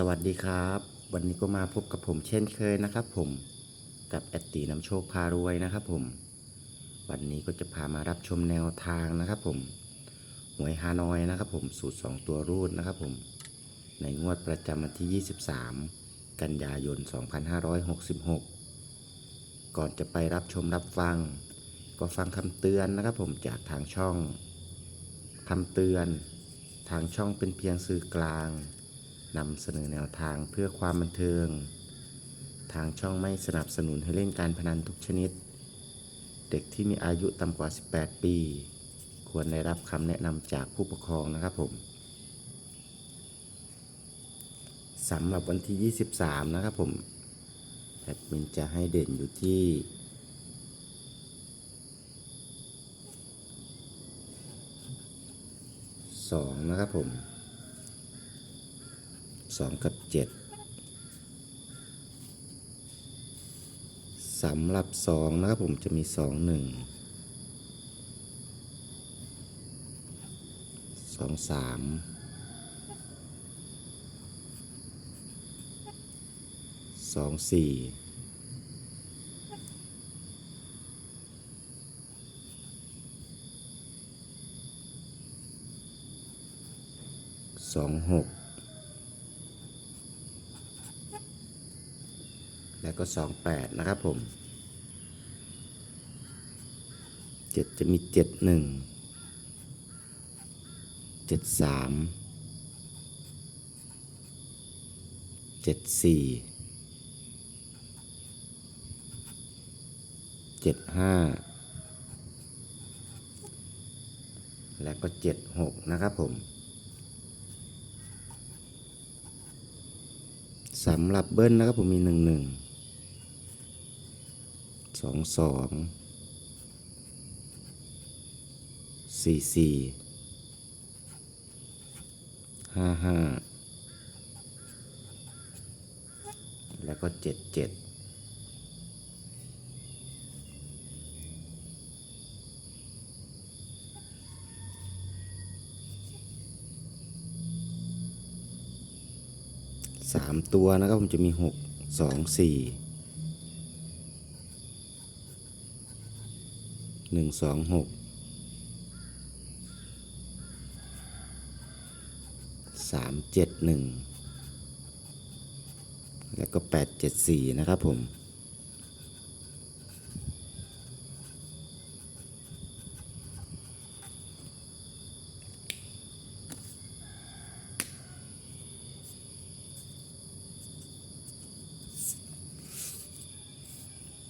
สวัสดีครับ วันนี้ก็มาพบกับผมเช่นเคยนะครับผมกับแอดตีน้ำโชคพารวยนะครับผม วันนี้ก็จะพามารับชมแนวทางนะครับผมหวยฮานอยนะครับผมสูตร 2 ตัวรูดนะครับผม ในงวดประจำวันที่ 23 กันยายน 2566 ก่อนจะไปรับชมรับฟัง ก็ฟังคำเตือนนะครับผมจากทางช่องคำเตือน ทางช่องเป็นเพียงสื่อกลาง นำเสนอแนวทางเพื่อความบันเทิง ทางช่องไม่สนับสนุนให้เล่นการพนันทุกชนิด เด็กที่มีอายุต่ำกว่า 18 ปี ควรได้รับคำแนะนำจากผู้ปกครองนะครับผมสำหรับวันที่ 23 นะครับผมแอดมินจะให้เด่นอยู่ที่สองนะครับผม สองกับเจ็ดสำหรับสองนะครับผมจะมีสองหนึ่งสองสามสองสี่สองหก แล้วก็สองแปดนะครับผมเจ็ดจะมีเจ็ดหนึ่งเจ็ดสามเจ็ดสี่เจ็ดห้าแล้วก็เจ็ดหกนะครับผมสำหรับเบิ้ลนะครับผมมีหนึ่งหนึ่ง สองสองสี่สี่ห้าห้าแล้วก็เจ็ดเจ็ดสามตัวนะครับผมจะมีหกสองสี่ หนึ่งสองหกสามเจ็ดหนึ่งแล้วก็แปดเจ็ดสี่นะครับผม